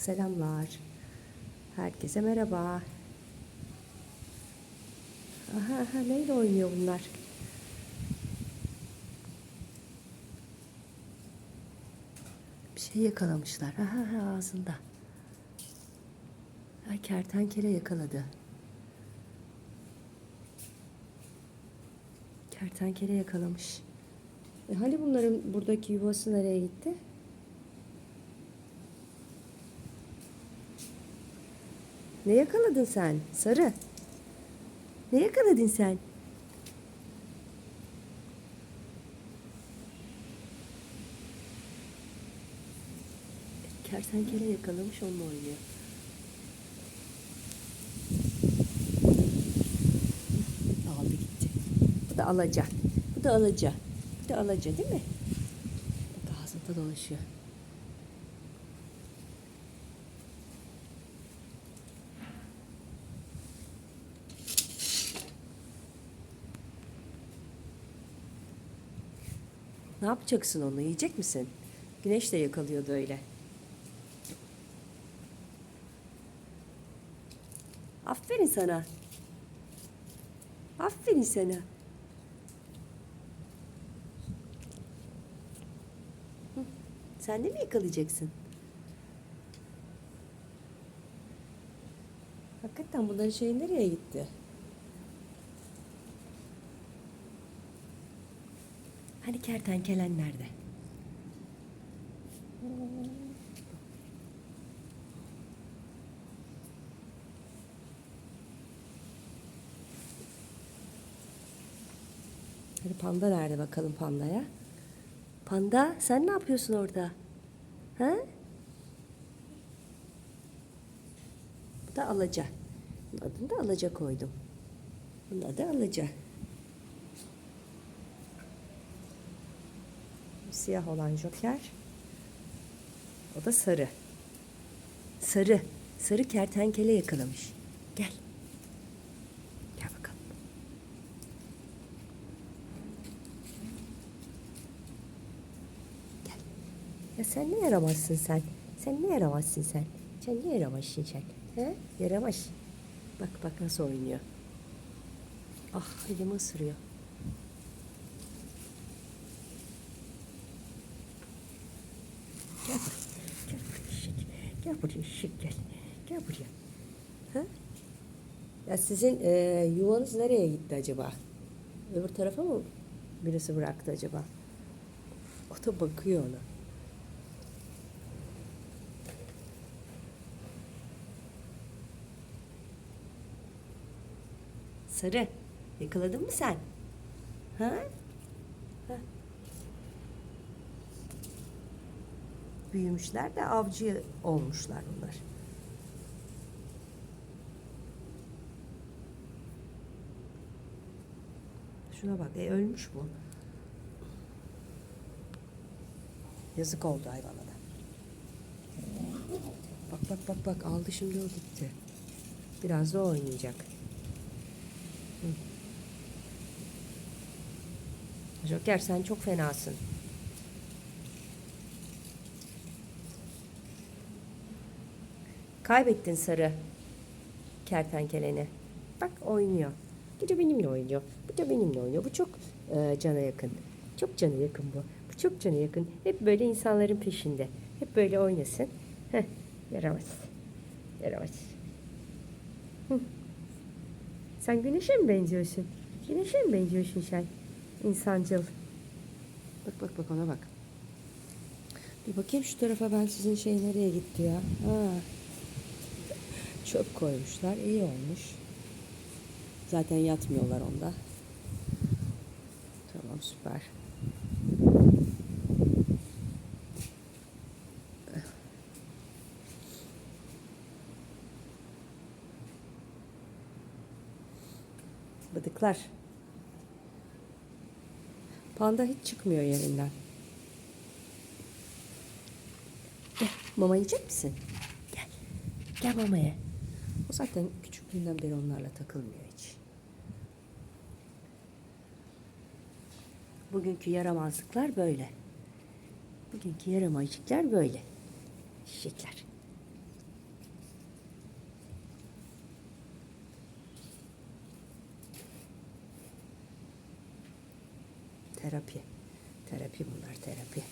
Selamlar. Herkese merhaba. Aha, aha neyle oynuyor bunlar? Bir şey yakalamışlar. Aha, aha ağzında. Ay kertenkele yakaladı. Kertenkele yakalamış. E hani bunların buradaki yuvası nereye gitti? Ne yakaladın sen? Sarı. Ne yakaladın sen? Kertenkele yakalamış onunla oynuyor. Aldı gitti. Bu da alaca. Bu da alaca. Bu da alaca değil mi? Bak ağzında dolaşıyor. Ne yapacaksın onu? Yiyecek misin? Güneş de yakalıyordu öyle. Aferin sana. Aferin sana. Sen de mi yakalayacaksın? Hakikaten bunların şey nereye gitti? Hani kertenkelen nerede? Hadi panda nerede bakalım pandaya? Panda sen ne yapıyorsun orada? Ha? Bu da alaca. Bunun adını da alaca koydum. Bunun adı alaca. Bu siyah olan joker. O da sarı. Sarı. Sarı kertenkele yakalamış. Gel. Gel bakalım. Gel. Ya sen ne yaramazsın sen? Sen ne yaramazsın sen? Sen ne yaramazsın sen? He? Yaramaz. Bak bak nasıl oynuyor. Ah elimi ısırıyor. Gel buraya. Gel buraya şık. Gel buraya şık gel. Gel buraya. Ha? Ya sizin e, yuvanız nereye gitti acaba? Öbür tarafa mı birisi bıraktı acaba? O da bakıyor ona. Sarı, yakaladın mı sen? Ha? ha? Büyümüşler de avcı olmuşlar bunlar. Şuna bak, e, ölmüş bu. Yazık oldu hayvana da. Bak bak bak bak aldı şimdi o gitti. Biraz da oynayacak. Hı. Joker sen çok fenasın. Kaybettin sarı kertenkeleni. Bak oynuyor. Bu da benimle oynuyor. Bu da benimle oynuyor. Bu çok e, cana yakın. Çok cana yakın bu. Bu çok cana yakın. Hep böyle insanların peşinde. Hep böyle oynasın. Heh, yaramaz. Yaramaz. Sen güneşe mi benziyorsun? Güneşe mi benziyorsun sen? İnsancıl. Bak bak bak ona bak. Bir bakayım şu tarafa ben sizin şey nereye gitti ya? Ha. Çöp koymuşlar. iyi olmuş. Zaten yatmıyorlar onda. Tamam süper. Bıdıklar. Panda hiç çıkmıyor yerinden. Gel, mama yiyecek misin? Gel. Gel mamaya. O zaten küçüklüğünden beri onlarla takılmıyor hiç. Bugünkü yaramazlıklar böyle. Bugünkü yaramazlıklar böyle. Çiçekler. Terapi. Terapi bunlar terapi.